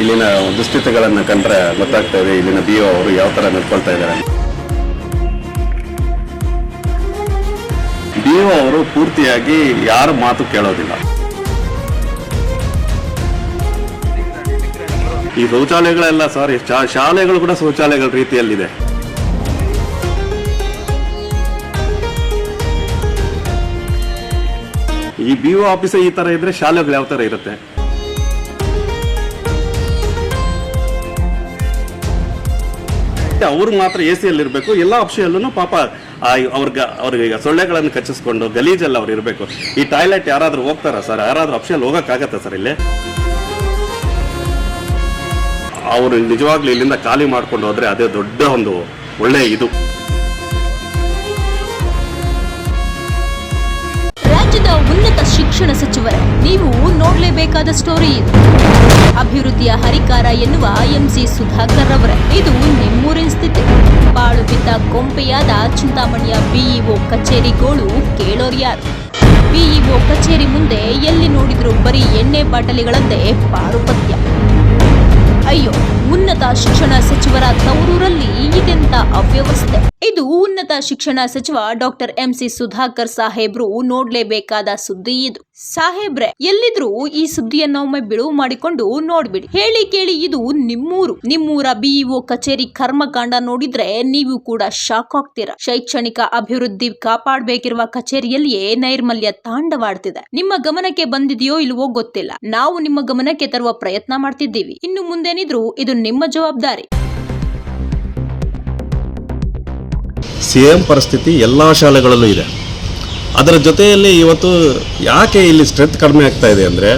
ಇಲ್ಲಿನ ದುಸ್ಥಿತಿಗಳನ್ನು ಕಂಡ್ರೆ ಗೊತ್ತಾಗ್ತಾ ಇದೆ ಇಲ್ಲಿನ ಬಿ ಅವರು ಯಾವ ತರ ನಡ್ಕೊಳ್ತಾ ಇದ್ದಾರೆ ಬಿ ಅವರು ಪೂರ್ತಿಯಾಗಿ ಯಾರ ಮಾತು ಕೇಳೋದಿಲ್ಲ. ಈ ಶೌಚಾಲಯಗಳೆಲ್ಲ ಸಾರಿ ಶಾಲೆಗಳು ಕೂಡ ಶೌಚಾಲಯಗಳ ರೀತಿಯಲ್ಲಿದೆ. ಈ ಬಿ ಒ ಆಫೀಸ್ ಈ ತರ ಇದ್ರೆ ಶಾಲೆಗಳು ಯಾವ ತರ ಇರುತ್ತೆ? ಅವ್ರು ಮಾತ್ರ ಎ ಸಿಯಲ್ಲಿ ಇರಬೇಕು, ಎಲ್ಲ ಆಪ್ಷನಲ್ಲೂ ಪಾಪ ಅವ್ರಿಗೆ ಅವ್ರಿಗೆ ಈಗ ಸೊಳ್ಳೆಗಳನ್ನು ಕಚ್ಚಿಸ್ಕೊಂಡು ಗಲೀಜಲ್ಲಿ ಅವ್ರು ಇರಬೇಕು. ಈ ಟಾಯ್ಲೆಟ್ ಯಾರಾದರೂ ಹೋಗ್ತಾರಾ ಸರ್? ಯಾರಾದರೂ ಆಪ್ಷನಲ್ಲಿ ಹೋಗೋಕ್ಕಾಗತ್ತಾ ಸರ್ ಇಲ್ಲಿ? ಅವರು ನಿಜವಾಗ್ಲೂ ಇಲ್ಲಿಂದ ಖಾಲಿ ಮಾಡ್ಕೊಂಡು ಹೋದರೆ ಅದೇ ದೊಡ್ಡ ಒಂದು ಒಳ್ಳೆ ಇದು. ರಾಜ್ಯದ ಉನ್ನತ ಶಿಕ್ಷಣ ಸಚಿವರ, ನೀವು ನೋಡಲೇಬೇಕಾದ ಸ್ಟೋರಿ ಇದು. ಹರಿಕಾರ ಎನ್ನುವ ಎಂಸಿ ಸುಧಾಕರ್ ಅವರ ಇದು ನಿಮ್ಮೂರಿನ ಸ್ಥಿತಿ. ಬಾಳು ಬಿದ್ದ ಕೊಂಪೆಯಾದ ಚಿಂತಾಮಣಿಯ ಬಿಇಒ ಕಚೇರಿ ಗೋಳು ಕೇಳೋರ್ಯಾರು ಬಿಇಒ ಕಚೇರಿ ಮುಂದೆ ಎಲ್ಲಿ ನೋಡಿದ್ರು ಬರೀ ಎಣ್ಣೆ ಬಾಟಲಿಗಳಂತೆ ಪಾರುಪತ್ಯ ಅಯ್ಯೋ, ಉನ್ನತ ಶಿಕ್ಷಣ ಸಚಿವರ ತವರೂರಲ್ಲಿ ಇದೆಂತ ಅವ್ಯವಸ್ಥೆ? ಇದು ಉನ್ನತ ಶಿಕ್ಷಣ ಸಚಿವ ಡಾಕ್ಟರ್ ಎಂ ಸಿ ಸುಧಾಕರ್ ಸಾಹೇಬ್ರು ನೋಡ್ಲೇಬೇಕಾದ ಸುದ್ದಿ ಇದು. ಸಾಹೇಬ್ರೆ, ಎಲ್ಲಿದ್ರು ಈ ಸುದ್ದಿಯನ್ನ ಒಮ್ಮೆ ಬಿಡುವು ಮಾಡಿಕೊಂಡು ನೋಡ್ಬಿಡಿ. ಹೇಳಿ ಕೇಳಿ ಇದು ನಿಮ್ಮೂರು. ನಿಮ್ಮೂರ ಬಿಇಒ ಕಚೇರಿ ಕರ್ಮಕಾಂಡ ನೋಡಿದ್ರೆ ನೀವು ಕೂಡ ಶಾಕ್ ಆಗ್ತೀರಾ. ಶೈಕ್ಷಣಿಕ ಅಭಿವೃದ್ಧಿ ಕಾಪಾಡಬೇಕಿರುವ ಕಚೇರಿಯಲ್ಲಿಯೇ ನೈರ್ಮಲ್ಯ ತಾಂಡವಾಡ್ತಿದೆ. ನಿಮ್ಮ ಗಮನಕ್ಕೆ ಬಂದಿದೆಯೋ ಇಲ್ವೋ ಗೊತ್ತಿಲ್ಲ. ನಾವು ನಿಮ್ಮ ಗಮನಕ್ಕೆ ತರುವ ಪ್ರಯತ್ನ ಮಾಡ್ತಿದ್ದೀವಿ. ಇನ್ನು ಮುಂದೇನಿದ್ರು ಇದು ನಿಮ್ಮ ಜವಾಬ್ದಾರಿ. ಸೇಮ್ ಪರಿಸ್ಥಿತಿ ಎಲ್ಲ ಶಾಲೆಗಳಲ್ಲೂ ಇದೆ. ಅದರ ಜೊತೆಯಲ್ಲಿ ಇವತ್ತು ಯಾಕೆ ಇಲ್ಲಿ ಸ್ಟ್ರೆಂತ್ ಕಡಿಮೆ ಆಗ್ತಾ ಇದೆ ಅಂದರೆ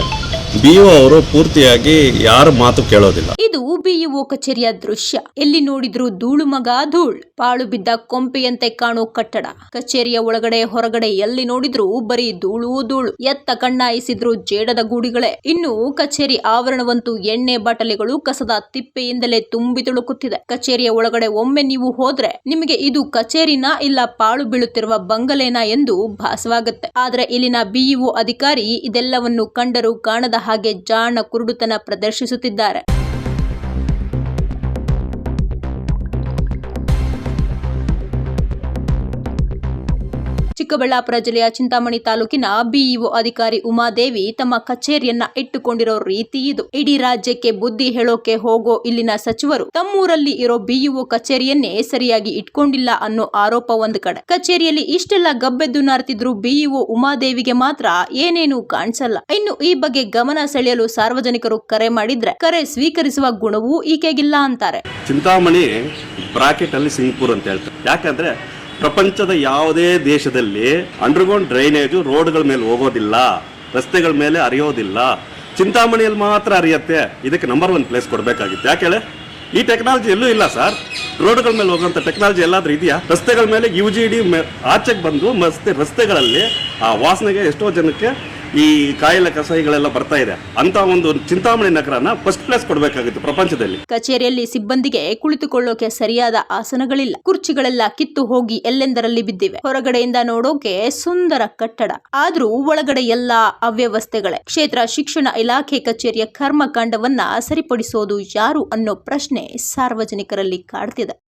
ಬಿ ಅವರು ಪೂರ್ತಿಯಾಗಿ ಯಾರ ಮಾತು ಕೇಳೋದಿಲ್ಲ. ಇದು ಬಿಇಒ ಕಚೇರಿಯ ದೃಶ್ಯ. ಎಲ್ಲಿ ನೋಡಿದ್ರು ಧೂಳು ಮಗ ಧೂಳ್. ಪಾಳು ಬಿದ್ದ ಕೊಂಪೆಯಂತೆ ಕಾಣೋ ಕಟ್ಟಡ. ಕಚೇರಿಯ ಒಳಗಡೆ ಹೊರಗಡೆ ಎಲ್ಲಿ ನೋಡಿದ್ರು ಬರೀ ಧೂಳು ಧೂಳು. ಎತ್ತ ಕಣ್ಣಾಯಿಸಿದ್ರು ಜೇಡದ ಗೂಡಿಗಳೇ. ಇನ್ನು ಕಚೇರಿ ಆವರಣವಂತೂ ಎಣ್ಣೆ ಬಾಟಲಿಗಳು ಕಸದ ತಿಪ್ಪೆಯಿಂದಲೇ ತುಂಬಿ ತುಳುಕುತ್ತಿದೆ. ಕಚೇರಿಯ ಒಳಗಡೆ ಒಮ್ಮೆ ನೀವು ಹೋದ್ರೆ ನಿಮಗೆ ಇದು ಕಚೇರಿನಾ ಇಲ್ಲ ಪಾಳು ಬೀಳುತ್ತಿರುವ ಬಂಗಲೆನಾ ಎಂದು ಭಾಸವಾಗುತ್ತೆ. ಆದ್ರೆ ಇಲ್ಲಿನ ಬಿಇಒ ಅಧಿಕಾರಿ ಇದೆಲ್ಲವನ್ನು ಕಂಡರೂ ಕಾಣದ ಹಾಗೆ ಜಾಣ ಕುರುಡುತನ ಪ್ರದರ್ಶಿಸುತ್ತಿದ್ದಾರೆ. ಚಿಕ್ಕಬಳ್ಳಾಪುರ ಜಿಲ್ಲೆಯ ಚಿಂತಾಮಣಿ ತಾಲೂಕಿನ ಬಿಇಒ ಅಧಿಕಾರಿ ಉಮಾದೇವಿ ತಮ್ಮ ಕಚೇರಿಯನ್ನ ಇಟ್ಟುಕೊಂಡಿರೋ ರೀತಿ ಇದು. ಇಡೀ ರಾಜ್ಯಕ್ಕೆ ಬುದ್ಧಿ ಹೇಳೋಕೆ ಹೋಗೋ ಇಲ್ಲಿನ ಸಚಿವರು ತಮ್ಮೂರಲ್ಲಿ ಇರೋ ಬಿಇಒ ಕಚೇರಿಯನ್ನೇ ಸರಿಯಾಗಿ ಇಟ್ಕೊಂಡಿಲ್ಲ ಅನ್ನೋ ಆರೋಪ ಒಂದು ಕಡೆ. ಕಚೇರಿಯಲ್ಲಿ ಇಷ್ಟೆಲ್ಲ ಗಬ್ಬೆದ್ದು ನಾರ್ತಿದ್ರು ಬಿಇಒ ಉಮಾದೇವಿಗೆ ಮಾತ್ರ ಏನೇನು ಕಾಣಿಸಲ್ಲ. ಇನ್ನು ಈ ಬಗ್ಗೆ ಗಮನ ಸೆಳೆಯಲು ಸಾರ್ವಜನಿಕರು ಕರೆ ಮಾಡಿದ್ರೆ ಕರೆ ಸ್ವೀಕರಿಸುವ ಗುಣವೂ ಈಕೆಗಿಲ್ಲ ಅಂತಾರೆ. ಚಿಂತಾಮಣಿ ಬ್ರಾಕೆಟ್ ಅಲ್ಲಿ ಸಿಂಗ್ಪುರ್ ಅಂತ ಹೇಳ್ತಾರೆ. ಯಾಕಂದ್ರೆ ಪ್ರಪಂಚದ ಯಾವುದೇ ದೇಶದಲ್ಲಿ ಅಂಡರ್ಗ್ರೌಂಡ್ ಡ್ರೈನೇಜು ರೋಡ್ಗಳ ಮೇಲೆ ಹೋಗೋದಿಲ್ಲ, ರಸ್ತೆಗಳ ಮೇಲೆ ಅರಿಯೋದಿಲ್ಲ ಚಿಂತಾಮಣಿಯಲ್ಲಿ ಮಾತ್ರ ಅರಿಯತ್ತೆ ಇದಕ್ಕೆ ನಂಬರ್ ಒನ್ ಪ್ಲೇಸ್ ಕೊಡಬೇಕಾಗಿತ್ತು. ಯಾಕೆ ಈ ಟೆಕ್ನಾಲಜಿ ಎಲ್ಲೂ ಇಲ್ಲ ಸರ್ ರೋಡ್ಗಳ ಮೇಲೆ ಹೋಗುವಂಥ ಟೆಕ್ನಾಲಜಿ ಎಲ್ಲಾದ್ರೂ ಇದೆಯಾ? ರಸ್ತೆಗಳ ಮೇಲೆ ಯು ಜಿ ಡಿ ಆಚೆಗೆ ಬಂದು ಮಸ್ತೆ ರಸ್ತೆಗಳಲ್ಲಿ ಆ ವಾಸನೆಗೆ ಎಷ್ಟೋ ಜನಕ್ಕೆ ಈ ಕಾಯಿಲೆ ಕಸಾಯಿಗಳೆಲ್ಲ ಬರ್ತಾ ಇದೆ. ಅಂತ ಒಂದು ಚಿಂತಾಮಣಿ ನಗರನ ಫಸ್ಟ್ ಕ್ಲಾಸ್ ಕೊಡಬೇಕಾಗಿತ್ತು ಪ್ರಪಂಚದಲ್ಲಿ. ಕಚೇರಿಯಲ್ಲಿ ಸಿಬ್ಬಂದಿಗೆ ಕುಳಿತುಕೊಳ್ಳೋಕೆ ಸರಿಯಾದ ಆಸನಗಳಿಲ್ಲ. ಕುರ್ಚಿಗಳೆಲ್ಲ ಕಿತ್ತು ಹೋಗಿ ಎಲ್ಲೆಂದರಲ್ಲಿ ಬಿದ್ದಿವೆ. ಹೊರಗಡೆಯಿಂದ ನೋಡೋಕೆ ಸುಂದರ ಕಟ್ಟಡ. ಆದ್ರೂ ಒಳಗಡೆ ಎಲ್ಲಾ ಅವ್ಯವಸ್ಥೆಗಳೇ. ಕ್ಷೇತ್ರ ಶಿಕ್ಷಣ ಇಲಾಖೆ ಕಚೇರಿಯ ಕರ್ಮಕಾಂಡವನ್ನ ಸರಿಪಡಿಸೋದು ಯಾರು ಅನ್ನೋ ಪ್ರಶ್ನೆ ಸಾರ್ವಜನಿಕರಲ್ಲಿ ಕಾಡ್ತಿದೆ.